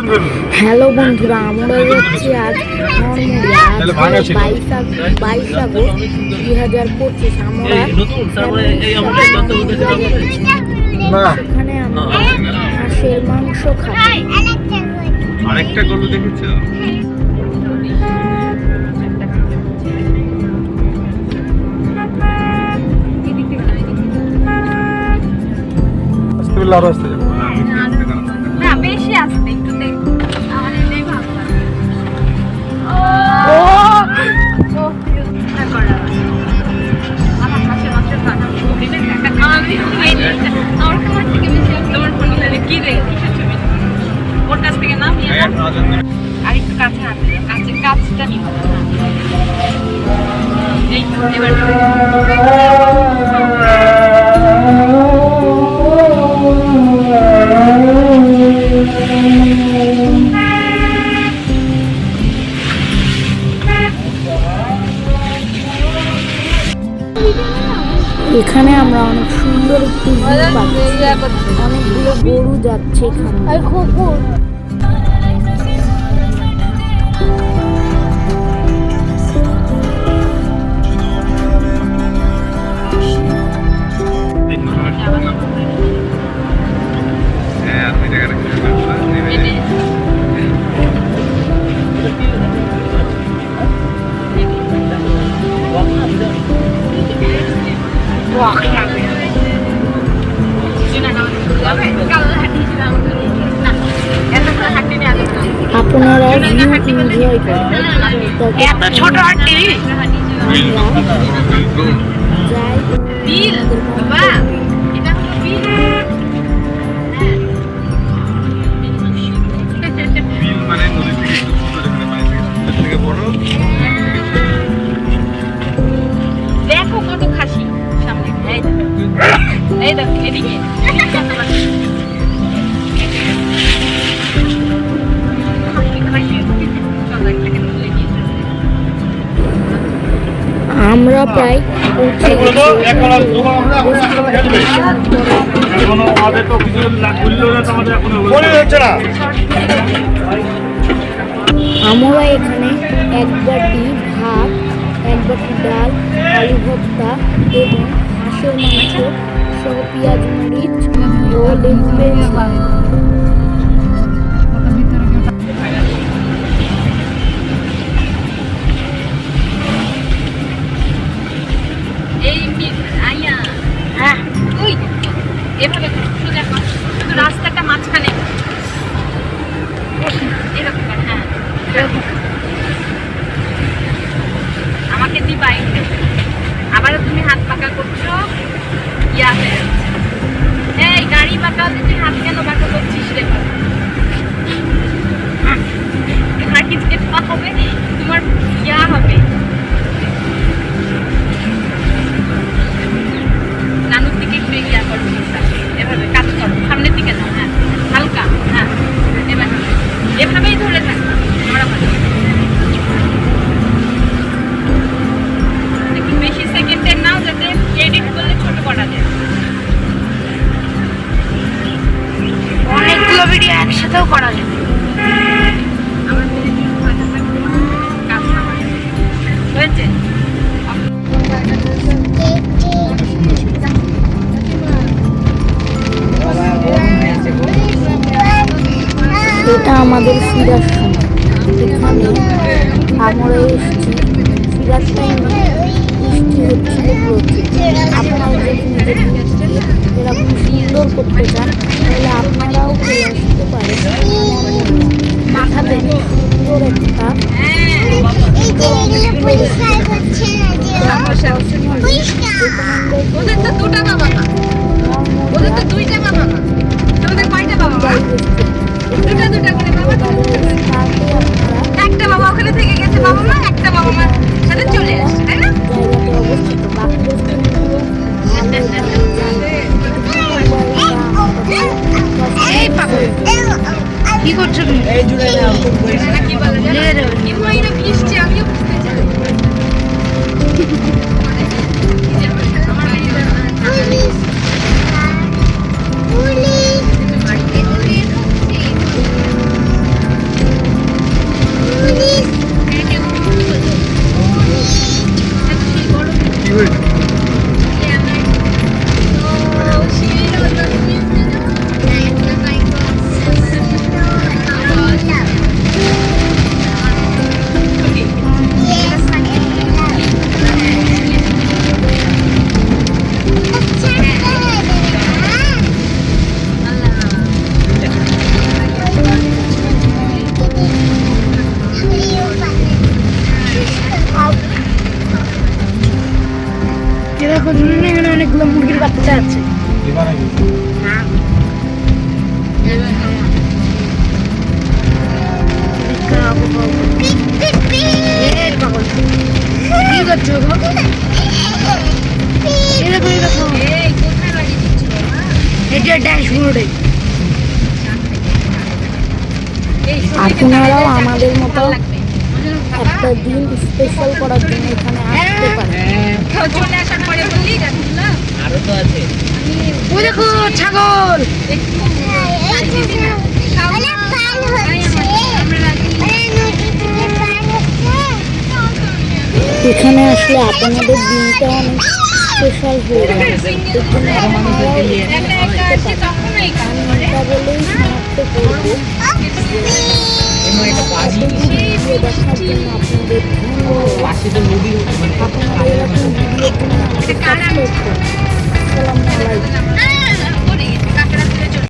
Hello বন্ধুরা আমরা যাচ্ছি আজ। বাইশ আগ- বাইশ আগস্ট দুই হাজার পঁচিশ। আমরা এই নতুন, তারপরে এই আমাদের যত উদ্দেশ্যে যাব। না। সেখানে আমরা হাঁসের মাংস খাব। আরেকটা গরু দেখেছ? এখানে আমরা অনেক সুন্দর অনেকগুলো গরু যাচ্ছে এখানে। এত ছোট হাড্ডি বিল বাবা এটা হলো বিল মানে দেখো কত খাসি সামনে। এই দেখো এদিকে। আমাদের এখনও আমরা এখানে এক বাটি ভাত এক বাটি ডাল আলু ভর্তা এবং হাঁসের মাংস সহ পেঁয়াজ মরিচ ও লেবু কর, সোজা মাঝখানে। এরকম হ্যাঁ। আমাকে দিবা আবারও তুমি হাত পাকা করছ ইয়া হয়ে যাচ্ছে। এই গাড়ি পাকাতে তুই হাত কেন পাকা করছিস রে? তোমার ইয়া হবে? এটা আমাদের ফিরার সময়। এখানে আমরা এসেছি। ফিরার টাইমে বৃষ্টি হচ্ছিল প্রচুর। আপনারাও যদি এরকম সুন্দর করতে চান তাহলে আপনারাও চলে আসতে পারেন। দেখাবেন সুন্দর একটা দুটা ওদের আছে। আপনারাও আমাদের মতো একটা দিন স্পেশাল করার জন্য এখানে আসতে পারেন চলে আসার পরে বললি গাছগুলো ও দেখো ছাগল। এখানে আসলে আপনাদের দিনটা অনেক স্পেশাল হয়ে এর জন্য বলেই সমাপ্ত করব দেখার আপনাদের ধন্যবাদ আপনারা এরকম ভিডিও